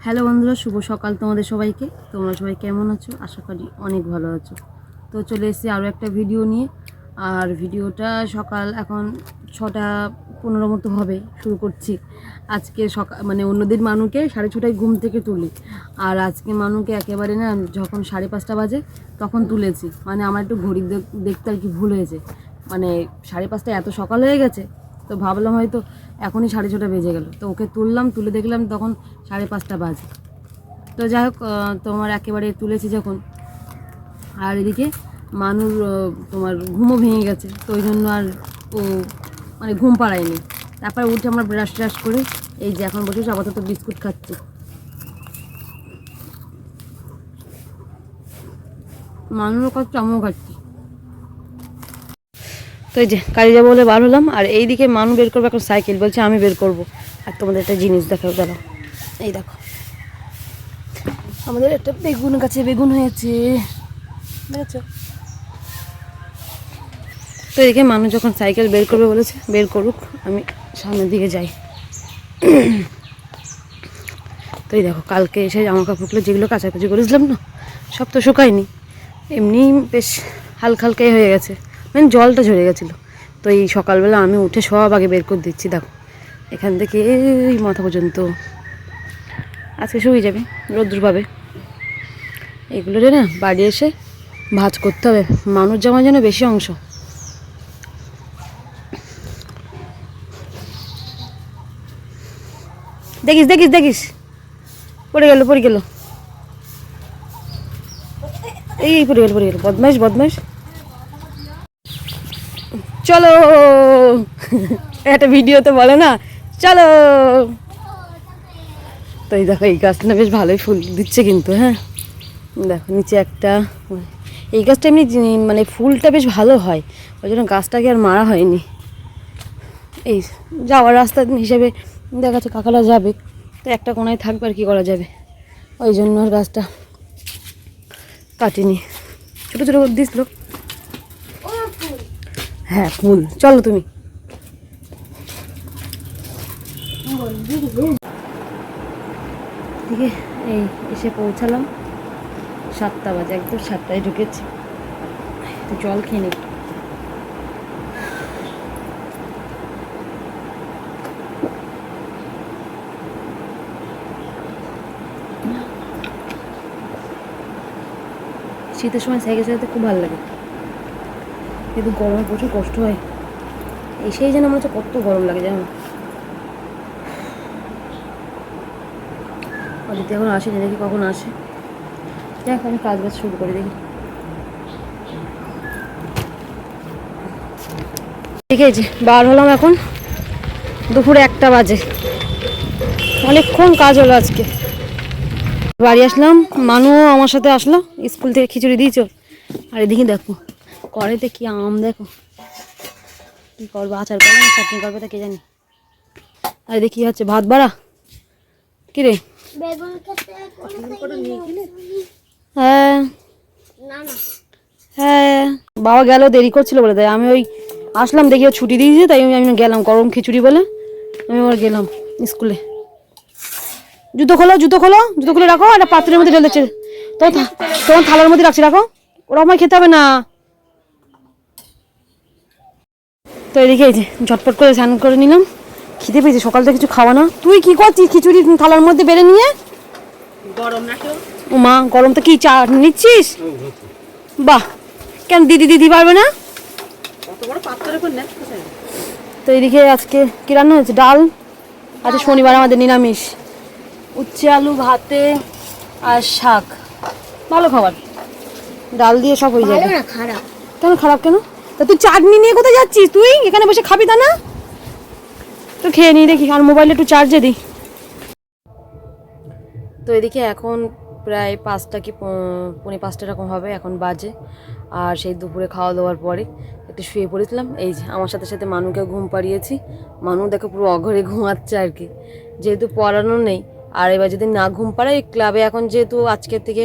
Hello বন্ধুরা, শুভ সকাল তোমাদের সবাইকে। তোমরা সবাই কেমন আছো? আশা করি অনেক ভালো আছো। তো চলে এসেছি আরও একটা ভিডিও নিয়ে। আর ভিডিওটা সকাল এখন ছটা পনেরো মতো হবে, শুরু করছি। আজকে সকাল মানে অন্যদিন মানুষকে সাড়ে ছটায় ঘুম থেকে তুলি। আর আজকে মানুষকে একেবারে না যখন সাড়ে পাঁচটা বাজে, তখন তুলেছি। মানে আমার একটু ঘড়ি দেখ- দেখতে আর কি ভুল হয়েছে। মানে সাড়ে পাঁচটা এত সকাল হয়ে গেছে তো ভাবলাম হয়তো এখনই সাড়ে ছটা বেজে গেল। তো ওকে তুললাম, তুলে দেখলাম তখন সাড়ে পাঁচটা বাজে। তো যাই হোক তোমার একেবারে তুলেছি যখন। আর এদিকে মানুষ তোমার ঘুমও ভেঙে গেছে, তো ওই জন্য আর ও মানে ঘুম পাড়ায়নি। তারপর উঠে আমরা ব্রাশ ট্রাশ করে এই যে এখন বসে আপাতত বিস্কুট খাচ্ছি। মানুষও কত আমিও খাচ্ছি তো এই যে কাজে যাব বলে বার হলাম, আর এইদিকে মানু বের করবে এখন সাইকেল, বলছে আমি বের করব। আর তোমাদের একটা জিনিস দেখাও, দাঁড়াও। এই দেখো। আমাদের একটা বেগুন গাছে বেগুন হয়েছে। দেখেছ? তো এদিকে মানুষ যখন সাইকেল বের করবে বলেছে, বের করুক, আমি সামনের দিকে যাই। তো এই দেখো, কালকে এসে জামা কাপড়গুলো যেগুলো কাচাকুচি করেছিলাম না, সব তো শুকায়নি। এমনি বেশ হালকা হালকাই হয়ে গেছে। মানে জলটা ঝরে গেছিল। তো এই সকালবেলা আমি উঠে সব আগে বের করে দিচ্ছি, দেখো। এখান থেকে এই মাথা পর্যন্ত। আজকে শুয়ে যাবে রোদ্র পাবে। এগুলো না, বাড়ি এসে ভাজ করতে হবে। মানুষ জামা যেন বেশি অংশ। দেখিস দেখিস দেখিস। পড়ে গেল পড়ে গেল। এই পড়ে গেল পড়ে গেল। বদমাইশ বদমাইশ। চলো। একটা ভিডিওতে বলে না, চলো। তো এই দেখো, এই গাছটা বেশ ভালোই ফুল দিচ্ছে কিন্তু হ্যাঁ। দেখো, নিচে একটা, এই গাছটা এমনি মানে ফুলটা বেশ ভালো হয়, ওই জন্য গাছটাকে আর মারা হয়নি। এই যাওয়ার রাস্তা হিসেবে দেখা যাচ্ছে কাকারা যাবে, তো একটা কোনায় থাকবে আর কী করা যাবে। ওই জন্য আর গাছটা কাটিনি। ছোটো ছোটো দিছিল হ্যাঁ ফুল। চলো তুমি। এই এসে পৌঁছালাম। সাতটা বাজে, একদম সাতটায় ঢুকেছি। তো জল খেয়ে নিই। শীতের সময় সাইকেল চালাতে খুব ভালো লাগে। কিন্তু গরমে প্রচুর কষ্ট হয়। এসেই যেন আমার হচ্ছে কত গরম লাগে, জানো? অদিতি এখন আসেনি, দেখি কখন আসে। দেখ আমি কাজ বাজ শুরু করে, দেখি। ঠিক আছে, বার হলাম এখন। দুপুরে একটা বাজে। অনেকক্ষণ কাজ হলো আজকে। বাড়ি আসলাম, মানুও আমার সাথে আসলো, স্কুল থেকে খিচুড়ি দিয়েছ। আর এদিকে দেখো কড়াইতে কি আম দেখো। কি করব আচার করব না চাটনি করব তা কে জানি। আর দেখি হচ্ছে ভাত বাড়া? কি রে? হ্যাঁ। না না। হ্যাঁ। বাবা গেল দেরি করছিল বলে তাই আমি ওই আসলাম দেখি ও ছুটি দিয়েছে তাই আমি আমি গেলাম গরম খিচুড়ি বলে আমি ওর গেলাম স্কুলে। জুতো খোলো জুতো খোলো জুতো খুলে রাখো একটা পাত্রের মধ্যে ঢেলে দিচ্ছে তোমার থা- তোমার থালার মধ্যে রাখছি রাখো। ওরা আমায় খেতে হবে না। তো এদিকে এই যে ঝটপট করে স্নান করে নিলাম। খিদে পেয়েছে সকাল থেকে কিছু খাওয়া না। তুই কি করছিস? খিচুড়ি থালার মধ্যে বেড়ে নিয়ে? গরম না ও মা গরম তো কি চা নিচ্ছিস? বাহ কেন দিদি দিদি পারবে না? তো এদিকে আজকে কি রান্না হয়েছে? ডাল? আজকে শনিবার আমাদের নিরামিষ। উচ্ছে আলু ভাতে আর শাক। ভালো খাবার। ডাল দিয়ে সব হয়ে যাবে। ভালো খারাপ। কেন খারাপ কেন? তা তুই চাটনি নিয়ে কোথায় যাচ্ছিস? তুই এখানে বসে খাবি তা না? তো খেয়ে নিই দেখি, আর মোবাইলে একটু চার্জে দিই। তো এদিকে এখন প্রায় পাঁচটা কি পৌনে পাঁচটা এরকম হবে, এখন বাজে। আর সেই দুপুরে খাওয়া দাওয়ার পরে একটু শুয়ে পড়েছিলাম। এই যে আমার সাথে সাথে মানুকে ঘুম পাড়িয়েছি। মানু দেখো পুরো অঘরে ঘুমাচ্ছে আর কি। যেহেতু পড়ানো নেই, আর এবার যদি না ঘুম পাড়ায় ক্লাবে এখন যেহেতু আজকের থেকে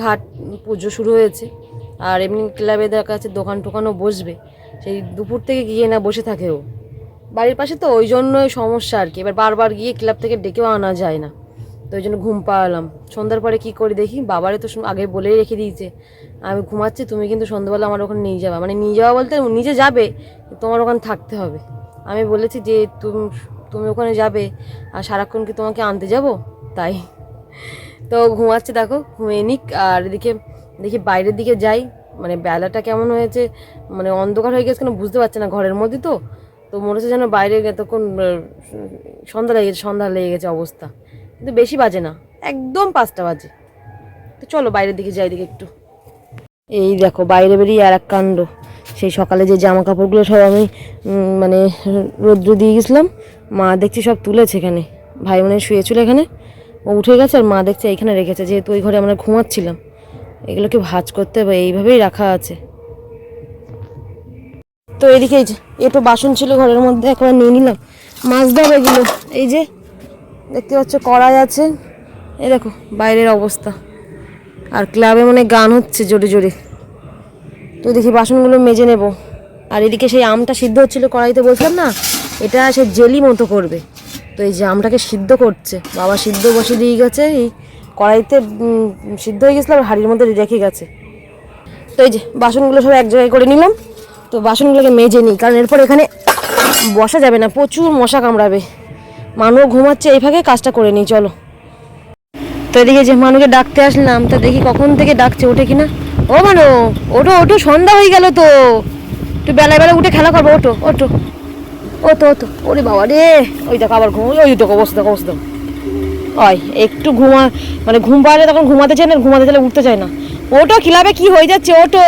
ঘাট, পুজো শুরু হয়েছে আর এমনি ক্লাবে দেখা যাচ্ছে দোকান টোকানও বসবে। সেই দুপুর থেকে গিয়ে না বসে থাকে ও। বাড়ির পাশে তো ওই জন্যই সমস্যা আর কি। এবার বারবার গিয়ে ক্লাব থেকে ডেকেও আনা যায় না। তো ওই জন্য ঘুম পাওয়ালাম সন্ধ্যার পরে কী করি দেখি? বাবারে তো আগে বলেই রেখে দিয়েছে। আমি ঘুমাচ্ছি, তুমি কিন্তু সন্ধ্যাবেলা আমার ওখানে নিয়ে যাবা। মানে নিয়ে যাওয়া বলতে নিজে যাবে, তোমার ওখানে থাকতে হবে। আমি বলেছি যে, তুমি তুমি ওখানে যাবে, আর সারাক্ষণ কি তোমাকে আনতে যাব? তাই। তো ঘুমাচ্ছে দেখো, ঘুমিয়ে নিক। আর এদিকে দেখি বাইরের দিকে যাই। মানে বেলাটা কেমন হয়েছে? মানে অন্ধকার হয়ে গেছে কেন বুঝতে পারছে না। ঘরের মধ্যে তো। তো মনে হচ্ছে যেন বাইরে আহ, সন্ধ্যা লেগে গেছে সন্ধ্যা লেগে গেছে অবস্থা। কিন্তু বেশি বাজে না। একদম পাঁচটা বাজে। তো চলো বাইরের দিকে যাই দিকে একটু। এই দেখো বাইরে বেরিয়ে আর এক কাণ্ড। সেই সকালে যে জামা কাপড়গুলো সব আমি মানে রৌদ্র দিয়ে গেছিলাম মা দেখছি সব তুলেছে এখানে। ভাই বোনের শুয়েছিল এখানে। ও উঠে গেছে আর মা দেখছে এইখানে রেখেছে। যেহেতু ওই ঘরে আমরা ঘুমাচ্ছিলাম। এগুলোকে ভাজ করতে হবে, এইভাবেই রাখা আছে। তো এদিকে এই যে একটু বাসন ছিল ঘরের মধ্যে, একবার নিয়ে নিলাম। মাছ দেবো এগুলো। এই যে, দেখতে পাচ্ছ কড়াই আছে। এই দেখো, বাইরের অবস্থা। আর ক্লাবে মানে গান হচ্ছে জোরে জোরে। তো দেখি বাসনগুলো মেজে নেব। আর এদিকে সেই আমটা সিদ্ধ হচ্ছিল কড়াইতে বলছিলাম না, এটা সে জেলি মতো করবে। তো এই যে আমটাকে সিদ্ধ করছে, বাবা সিদ্ধ বসে দিয়ে গেছে, এই কড়াইতে সিদ্ধ হয়ে গেছিল আর হাড়ির মধ্যে রেখে গেছে। তো এই যে, বাসনগুলো সব এক জায়গায় করে নিলাম। তো বাসনগুলোকে মেজে নিই, কারণ এরপর এখানে বসা যাবে না, প্রচুর মশা কামড়াবে। মানুষ ঘুমাচ্ছে এই কাজটা করে নিই, চলো। তো এদিকে যে মানুকে ডাকতে আসলাম, তা দেখি কখন থেকে ডাকছে, ওঠে কিনা? ও মানু, ওঠো ওঠো, সন্ধ্যা হয়ে গেল তো। একটু বেলায় বেলা উঠে খেলা করব, ওঠো ওঠো। ওতো ওতো ওরে বাবা রে, ওই দেখো আবার ঘুম, ওই দেখো অবস্থা, দেখো দেখো। ওই একটু ঘুমা মানে ঘুম পাড়লে তখন ঘুমাতে চায় না, ঘুমাতে চাইলে উঠতে চায় না। ওটো খিলাবে, কি হয়ে যাচ্ছে, ওটো?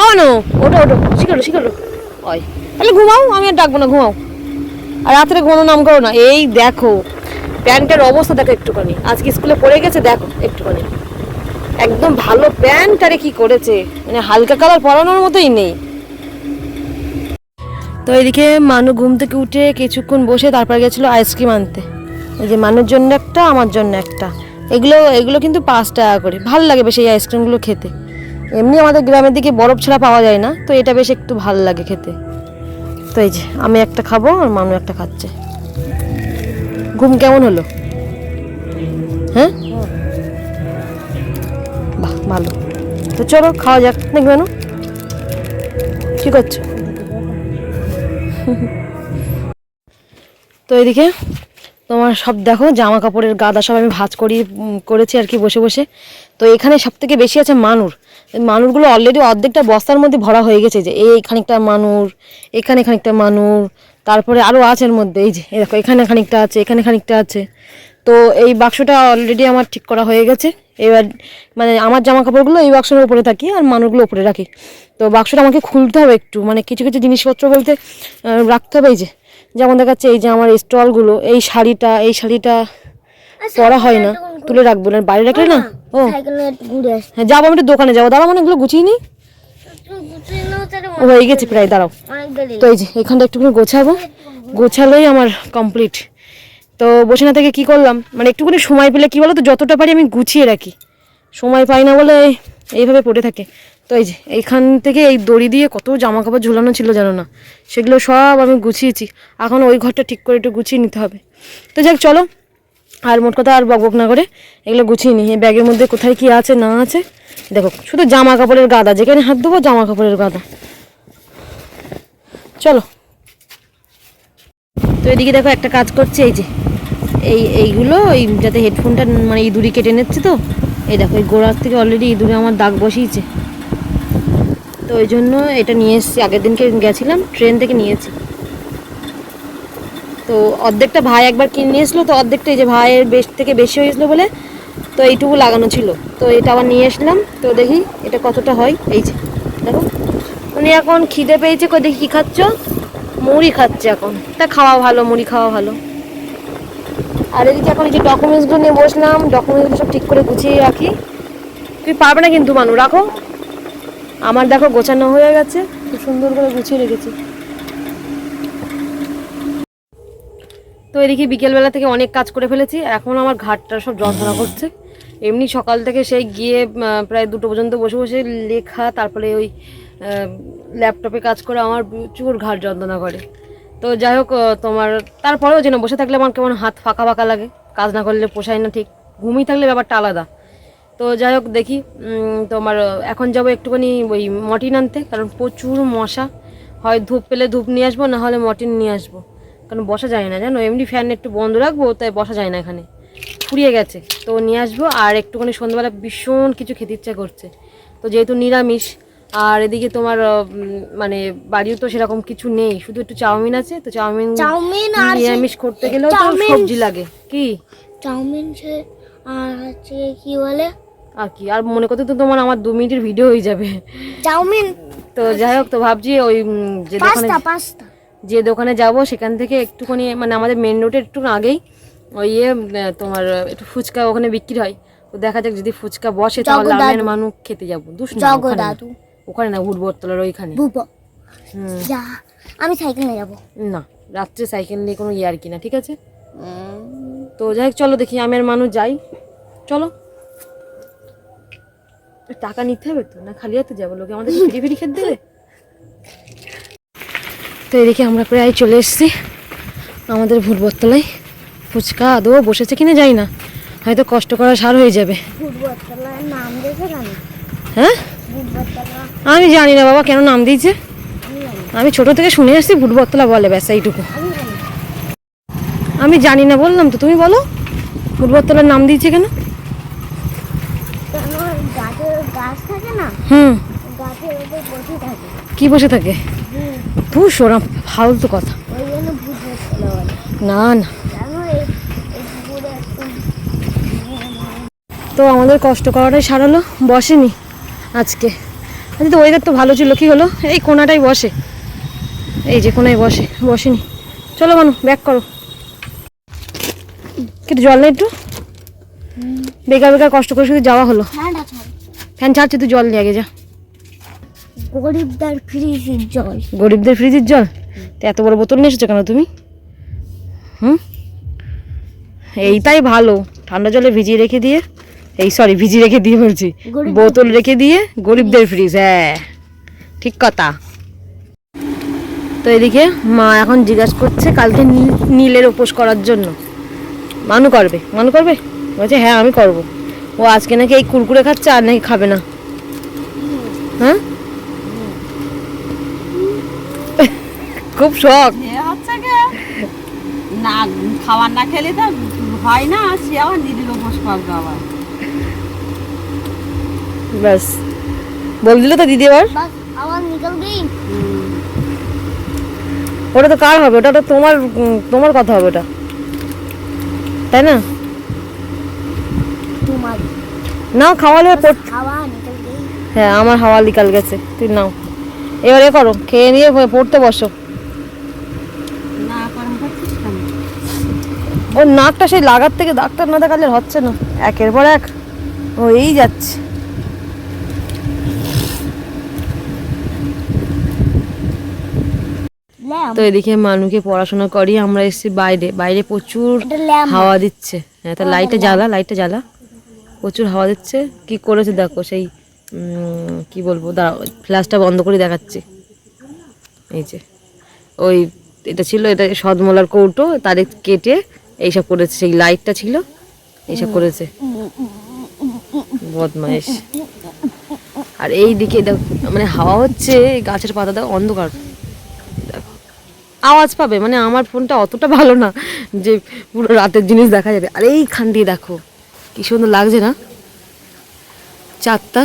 ও নো, ওটো ওটো, শিখলো শিখলো। ওই, তাহলে ঘুমাও, আমি আর ডাকবো না, ঘুমাও। আর রাত্রে ঘুমানো নাম করো না, এই দেখো, প্যান্টের অবস্থা দেখো একটুখানি। আজকে স্কুলে পড়ে গেছে, দেখো একটুখানি। একদম ভালো প্যান্ট, আরে কি করেছে? মানে হালকা কালার পরানোর মতোই নেই। তো এদিকে মানু ঘুম থেকে উঠে কিছুক্ষণ বসে তারপর গেছিল আইসক্রিম আনতে। এই যে মানুর জন্য একটা, আমার জন্য একটা। এগুলো এগুলো কিন্তু পাঁচ টাকা করে। ভালো লাগে বেশ এই আইসক্রিমগুলো খেতে। এমনি আমাদের গ্রামের দিকে বরফ ছাড়া পাওয়া যায় না, তো এটা বেশ একটু ভালো লাগে খেতে। তো এই যে, আমি একটা খাব আর মানু একটা খাচ্ছে। ঘুম কেমন হলো? হ্যাঁ? বাহ, ভালো। তো চলো, খাওয়া যাক। নাকি মানু? কি করছ? তো এদিকে তোমার সব দেখো, জামা কাপড়ের গাদা সব আমি ভাঁজ করি করেছি আর কি বসে বসে। তো এখানে সব থেকে বেশি আছে মানুর। মানুরগুলো অলরেডি অর্ধেকটা বস্তার মধ্যে ভরা হয়ে গেছে যে, এই খানিকটা মানুর, এখানে খানিকটা মানুর, তারপরে আরও আছে এর মধ্যে, এই যে দেখো, এখানে খানিকটা আছে, এখানে খানিকটা আছে। তো এই বাক্সটা অলরেডি আমার ঠিক করা হয়ে গেছে। এবার মানে আমার জামা কাপড়গুলো এই বাক্সের উপরে থাকি আর মানুষগুলো উপরে রাখি। তো বাক্সটা আমাকে খুলতে হবে একটু মানে কিছু কিছু জিনিসপত্র বলতে রাখতে হবে এই যে। যেমন দেখাচ্ছে এই যে আমার স্টলগুলো এই শাড়িটা এই শাড়িটা পরা হয় না তুলে রাখব না বাইরে রাখলে না? ও। ঘুরে আসি। হ্যাঁ যাব আমি একটু দোকানে যাব। দাঁড়াও মানে এগুলো গুছিয়ে নিই? ও হয়ে গেছে প্রায় দাঁড়াও। তো এই যে এখানটা একটুখানি গোছাবো। গোছালেই আমার কমপ্লিট তো বসে না থেকে কী করলাম? মানে একটুখানি সময় পেলে কী বলো তো যতটা পারি আমি গুছিয়ে রাখি। সময় পাই না বলে এইভাবে পড়ে থাকে। তো এই যে, এইখান থেকে এই দড়ি দিয়ে কত জামা কাপড় ঝুলানো ছিল জানো না? সেগুলো সব আমি গুছিয়েছি। এখন ওই ঘরটা ঠিক করে একটু গুছিয়ে নিতে হবে। তো যাক, চলো। আর মোট কথা আর বকবক না করে এগুলো গুছিয়ে নিই। এই ব্যাগের মধ্যে কোথায় কি আছে, না আছে? দেখো, শুধু জামা কাপড়ের গাদা। যেখানে হাত দেবো জামা কাপড়ের গাদা। চলো। তো এদিকে দেখো একটা কাজ করছে, এই যে। এই, এইগুলো, এই যাতে হেডফোনটা মানে ইঁদুরি কেটে নিচ্ছে তো। এই দেখো, এই গোড়ার থেকে অলরেডি ইঁদুরে আমার দাগ বসিয়েছে। তো ওই জন্য এটা নিয়ে এসেছি। আগের দিনকে গেছিলাম, ট্রেন থেকে নিয়েছি তো অর্ধেকটা ভাই একবার কিনে নিয়ে এসলো, তো অর্ধেকটা এই যে ভাইয়ের বেশ থেকে বেশি হয়েছিল বলে, তো এইটুকু লাগানো ছিল। তো এটা আবার নিয়ে এসলাম, তো দেখি এটা কতটা হয়। এই যে, দেখো। উনি এখন খিদে পেয়েছে, কই দেখি কী খাচ্ছ? মুড়ি খাচ্ছে এখন। তা খাওয়া ভালো, মুড়ি খাওয়া ভালো। আর এদিকে এখন যে ডকুমেন্টসগুলো নিয়ে বসলাম ডকুমেন্টসগুলো সব ঠিক করে গুছিয়ে রাখি। তুই পারবে না কিন্তু, মানু, রাখো। আমার দেখো গোছানো হয়ে গেছে, খুব সুন্দর করে গুছিয়ে রেখেছি। তো এদিকে বিকেলবেলা থেকে অনেক কাজ করে ফেলেছি এখন আমার ঘাটটা সব যন্ত্রণা করছে। এমনি সকাল থেকে সেই গিয়ে প্রায় দুটো পর্যন্ত বসে বসে লেখা, তারপরে ওই ল্যাপটপে কাজ করে আমার প্রচুর ঘাট যন্ত্রণা করে। তো যাই হোক তোমার, তারপরেও যেন বসে থাকলে আমার কেমন হাত ফাঁকা ফাঁকা লাগে, কাজ না করলে পোষায় না ঠিক। ঘুমিয়ে থাকলে ব্যাপারটা আলাদা। তো যাই হোক দেখি তোমার এখন যাব একটুখানি ওই মটিন আনতে কারণ প্রচুর মশা। হয় ধূপ পেলে ধূপ নিয়ে আসব না হলে মটিন নিয়ে আসব। কারণ বসা যায় না জানো? এমনি ফ্যান একটু বন্ধ রাখব তাই বসা যায় না এখানে। ফুরিয়ে গেছে। তো নিয়ে আসব আর একটুখানি সন্ধ্যাবেলা ভীষণ কিছু খেতে ইচ্ছা করছে। তো যেহেতু নিরামিষ আর এদিকে তোমার মানে বাড়িও তো সেরকম কিছু নেই। শুধু একটু চাউমিন আছে তো চাউমিন চাউমিন নিরামিষ করতে গেলেও তো সবজি লাগে। কি? চাউমিন আর হচ্ছে কি বলে? আর কি? আর মনে করতে তো তোমার আমার দু মিনিটের ভিডিও হয়ে যাবে। চাউমিন। তো যাই হোক তো ভাবছি ওই যে দোকানে যে দোকানে যাব সেখান থেকে একটুখানি মানে আমাদের মেন রোডের একটু আগেই ওই ইয়ে তোমার একটু ফুচকা ওখানে বিক্রি হয়। তো দেখা যাক যদি ফুচকা বসে তাহলে। আমের মানুষ খেতে যাব। দুষ ওখানে না। দাদু ওখানে না উঠবরতলার ওইখানে। আমি সাইকেল নিয়ে যাব। না রাত্রে সাইকেল নিয়ে কোনো ইয়ার কি না ঠিক আছে? তো যাই হোক চলো দেখি আমের মানুষ যাই। চলো। টাকা নিতে হবে তো? না খালি হাতে যাব? লোকে আমাদের ফিরি ফিরি খেতে দেবে? তো এদিকে আমরা প্রায় চলে এসেছি আমাদের ভুটবতলায় ফুচকা আদৌ বসেছে কিনা যাই না। হয়তো কষ্ট করা সার হয়ে যাবে। হ্যাঁ? আমি জানি না বাবা কেন নাম দিয়েছে। আমি ছোট থেকে শুনে আসছি ভুটবতলা বলে ব্যাস এইটুকু। আমি জানি। না বললাম তো তুমি বলো। ভুটবতলার নাম দিয়েছে কেন গাছের গাছ থাকে না হুম। কি বসে থাকে? তুই সোনা ফালতু কথা। না না তো আমাদের কষ্ট করাটাই সারালো বসেনি আজকে। আজকে তো ওয়েদার তো ভালো ছিল কি হলো? এই কোনাটাই বসে। এই যে কোনায় বসে বসেনি। চলো মানু ব্যাক করো। কিন্তু জল নেই একটু? বেকার বেকার কষ্ট করে শুধু যাওয়া হলো। ছাড় ফ্যান ছাড়ছে তুই জল নিয়ে আগে যা। গরিবদার ফ্রিজের জল। গরিবদের ফ্রিজের জল? তো এত বড় বোতল নিয়ে এসেছ কেন তুমি? হুম? এইটাই ভালো। ঠান্ডা জলে ভিজিয়ে রেখে দিয়ে এই সরি ভিজিয়ে রেখে দিয়ে বলছি। বোতল রেখে দিয়ে গরিবদের ফ্রিজ। হ্যাঁ। ঠিক কথা। তো এদিকে মা এখন জিজ্ঞাসা করছে কালকে নীল- নীলের উপোস করার জন্য। মানু করবে? মানু করবে? বলছে হ্যাঁ আমি করব। ও আজকে নাকি এই কুরকুরে খাচ্ছে আর নাকি খাবে না। হ্যাঁ? খুব শখ। হচ্ছে না খাবার না খেলে তো হয় না সে আবার নিদিল উপোস করবে আবার ব্যাস। বল দিল তো দিদি এবার। ওটা তো কার হবে? ওটা তো তোমার তোমার কথা হবে ওটা। তাই না? নাও খাওয়ালে হ্যাঁ আমার হাওয়া লিকাল গেছে তুই নাও। এবারে করো খেয়ে নিয়ে পড়তে বসো। না ওর নাকটা সেই লাগার থেকে ডাক্তার না দেখালে হচ্ছে না। একের পর এক হয়েই যাচ্ছে। তো এদিকে মানুকে পড়াশোনা করি আমরা এসেছি বাইরে। বাইরে প্রচুর হাওয়া দিচ্ছে। হ্যাঁ তা লাইটটা জ্বালা লাইটটা জ্বালা। প্রচুর হাওয়া দিচ্ছে। কি করেছে দেখো সেই কি বলব? দাঁড়াও ফ্ল্যাশটা বন্ধ করে দেখাচ্ছি। এই যে, ওই এটা ছিল, এটা সদমলার কৌটো, তারে কেটে এইসব করেছে, সেই লাইটটা ছিল, এইসব করেছে। বদমাইশ। আর এই দিকে দেখো মানে হাওয়া হচ্ছে গাছের পাতা দেখো, অন্ধকার। আওয়াজ পাবে মানে আমার ফোনটা অতটা ভালো না যে পুরো রাতের জিনিস দেখা যাবে। আর এইখান দিয়ে দেখো কি সুন্দর লাগছে না? চারটা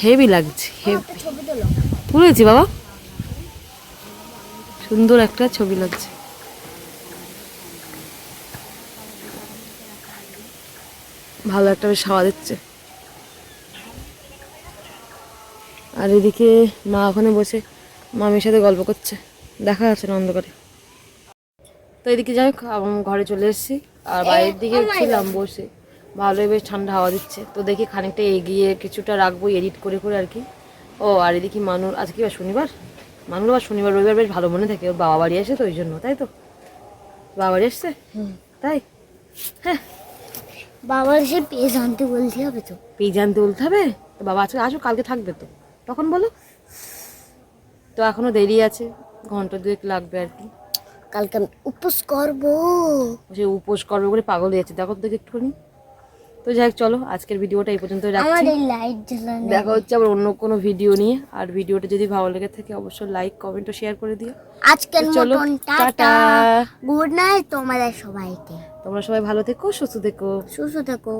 হেভি লাগছে হেভি তুলেছি বাবা। সুন্দর একটা ছবি লাগছে। ভালো একটা বেশ হাওয়া দিচ্ছে। আর এদিকে মা ওখানে বসে মামির সাথে গল্প করছে। দেখা যাচ্ছে না অন্ধকারে। তো এদিকে যাই হোক ঘরে চলে এসেছি। আর বাইরের দিকে ছিলাম বসে। ভালোই বেশ ঠান্ডা হাওয়া দিচ্ছে। তো দেখি খানিকটা এগিয়ে কিছুটা রাখব এডিট করে করে আর কি। ও আর এদিকে মানুষ আজকে কি শনিবার? মানুষ আবার শনিবার রবিবার বেশ ভালো মনে থাকে। ওর বাবা বাড়ি আসে তো ওই জন্য তাই তো? বাবা বাড়ি আসছে? তাই? হ্যাঁ। বাবার সে পেজ আনতে বলতে হবে তো। পেজ আনতে বলতে হবে? তো বাবা আজকে আসো কালকে থাকবে তো। তখন বলো। তো এখনও দেরি আছে ঘণ্টা দুয়েক লাগবে আর কি। কালকে আমি উপোস করব। সে উপোস করবে করে পাগল হয়ে যাচ্ছে। দেখো তো দেখি একটুখানি। তো যাই হোক চলো আজকের ভিডিওটা এই পর্যন্ত রাখছি। দেখা হচ্ছে আবার অন্য কোনো ভিডিও নিয়ে। আর ভিডিওটা যদি ভালো লেগে থাকে অবশ্যই লাইক কমেন্ট ও শেয়ার করে দিও। আজকের চলো। টাটা। গুড নাইট তোমাদের সবাইকে। তোমরা সবাই ভালো থেকো সুস্থ থেকো। সুস্থ থেকো।